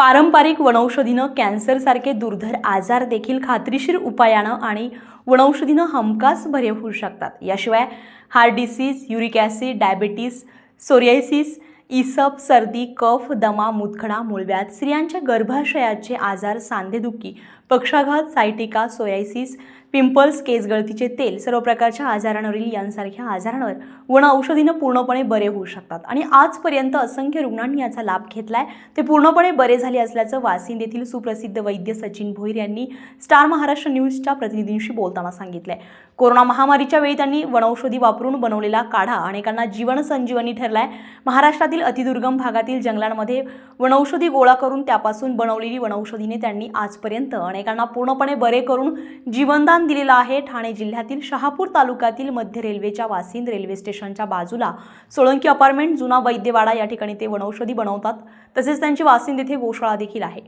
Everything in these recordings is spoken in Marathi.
पारंपरिक वनौषधीनं कॅन्सरसारखे दुर्धर आजार देखील खात्रीशीर उपायानं आणि वनौषधीनं हमखास बरे होऊ शकतात. याशिवाय heart disease uric acid diabetes psoriasis इसप सर्दी कफ दमा मुतखडा मुळव्यात स्त्रियांच्या गर्भाशयाचे आजार सांधेदुखी पक्षाघात सायटिका सोयासिस पिंपल्स केस गळतीचे तेल सर्व प्रकारच्या आजारांवरील यांसारख्या आजारांवर वन औषधीनं पूर्णपणे बरे होऊ शकतात. आणि आजपर्यंत असंख्य रुग्णांनी याचा लाभ घेतलाय. ते पूर्णपणे बरे झाले असल्याचं वासिंद येथील सुप्रसिद्ध वैद्य सचिन भोईर यांनी स्टार महाराष्ट्र न्यूजच्या प्रतिनिधींशी बोलताना सांगितलंय. कोरोना महामारीच्या वेळी त्यांनी वनौषधी वापरून बनवलेला काढा अनेकांना जीवन संजीवनी ठरलाय. महाराष्ट्रातील अतिदुर्गम भागातील जंगलांमध्ये वनौषधी गोळा करून त्यापासून बनवलेली वनौषधीने त्यांनी आजपर्यंत अनेकांना पूर्णपणे बरे करून जीवनदान दिलेलं आहे. ठाणे जिल्ह्यातील शहापूर तालुक्यातील मध्य रेल्वेच्या वासिंद रेल्वे स्टेशनच्या बाजूला सोळंकी अपार्टमेंट जुना वैद्यवाडा या ठिकाणी ते वनौषधी बनवतात. तसेच त्यांची वासिंद येथे गोशाळा देखील आहे.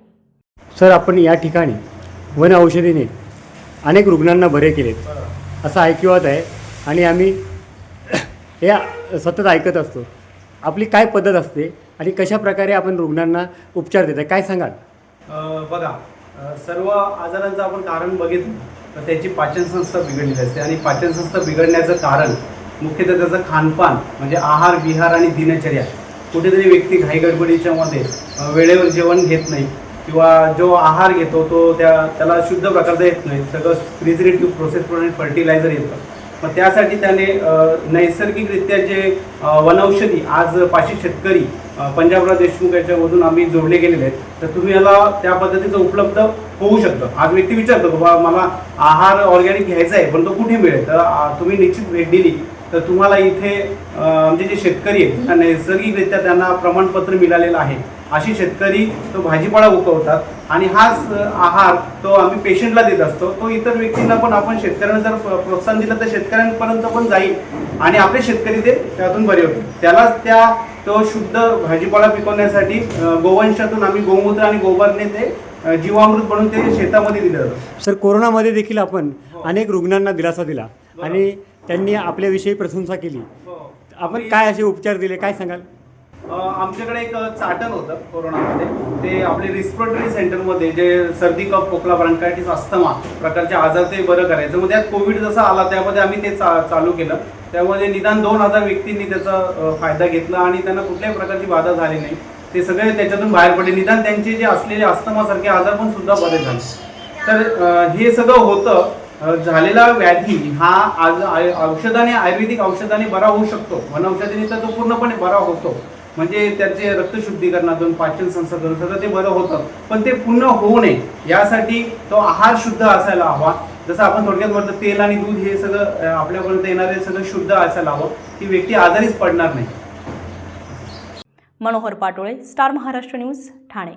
सर आपण या ठिकाणी वन औषधीने अनेक रुग्णांना बरे केलेत असं ऐकिवात आहे आणि आम्ही हे सतत ऐकत असतो. आपली काय पद्धत असते आणि कशा प्रकारे आपण रुग्णांना उपचार देता काय सांगाल? बघा अ, सर्व आजारांचं आपण कारण बघितलं तर त्याची पाचनसंस्था बिघडलेली असते. आणि पाचनसंस्था बिघडण्याचं कारण मुख्यतः त्याचं खानपान म्हणजे आहार विहार आणि दिनचर्या. कुठेतरी व्यक्ती घाईगडबडीच्या मध्ये वेळेवर जेवण घेत नाही किंवा जो आहार घेतो तो त्या त्याला शुद्ध प्रकारचा येत नाही. सगळं प्रिझरेटिव्ह प्रोसेस प्रमाणे फर्टिलायझर येतं. मग त्यासाठी त्याने नैसर्गिकरित्या जे वनौषधी आज पाचशे शेतकरी पंजाबराव देशमुख याच्यामधून आम्ही जोडले गेलेले आहेत. तर तुम्ही याला त्या पद्धतीचं उपलब्ध होऊ शकतं. आज व्यक्ती विचारतो बाबा मला आहार ऑर्गॅनिक घ्यायचा आहे पण तो कुठे मिळेल? तर तुम्ही निश्चित भेट दिली. तर तुम्हाला इथे म्हणजे आमचे जे शेतकरी आहेत त्यांना नैसर्गिकरित्या त्यांना प्रमाणपत्र मिळालेलं आहे. असे शेतकरी तो भाजीपाला उगवतात आणि हाच आहार तो आम्ही पेशंटला देत असतो. तो इतर व्यक्तींना पण आपण शेतकऱ्यांना जर प्र- प्रोत्साहन दिलं तर शेतकऱ्यांपर्यंत पण जाईल आणि आपले शेतकरी ते त्यातून बरे होतील. त्यालाच त्या तो शुद्ध भाजीपाला पिकवण्यासाठी गोवंशातून आम्ही गोमूत्र आणि गोबरने ते जीवामृत बनवून ते शेतामध्ये दिलं जातं. सर कोरोनामध्ये देखील आपण अनेक रुग्णांना दिलासा दिला आणि त्यांनी आपल्याविषयी प्रशंसा केली. आपण काय असे उपचार दिले? काय सांगाल? आमच्याकडे एक चाटण होतं कोरोनामध्ये. ते आपले रिस्पिरेटरी सेंटरमध्ये जे सर्दी कप खोकला ब्रँकायटिस अस्थमा प्रकारचे आजार ते बरं करायचं. मग त्यात कोविड जसा आला त्यामध्ये आम्ही ते चा चालू केलं. त्यामध्ये निदान दोन हजार व्यक्तींनी त्याचा फायदा घेतला आणि त्यांना कुठल्याही प्रकारची बाधा झाली नाही. ते सगळे त्याच्यातून बाहेर पडले. निदान त्यांचे जे असलेले अस्थमासारखे आजार पण सुद्धा बरे झाले. तर हे सगळं होतं. झालेला व्याधी हा आज औषधाने आयुर्वेदिक औषधाने बरा होऊ शकतो. वनौषधीने तर तो पूर्णपणे बरा होतो. म्हणजे त्याचे रक्तशुद्धीकरणातून पाचन संसाधन सगळं ते बरं होतं. पण ते पूर्ण होऊ नये यासाठी तो आहार शुद्ध असायला हवा. जसं आपण थोडक्यात म्हणतो तेल आणि दूध हे सगळं आपल्यापर्यंत येणारे सगळं शुद्ध असायला हवं. ती व्यक्ती आजारीच पडणार नाही. Manohar Patole star Maharashtra news Thane.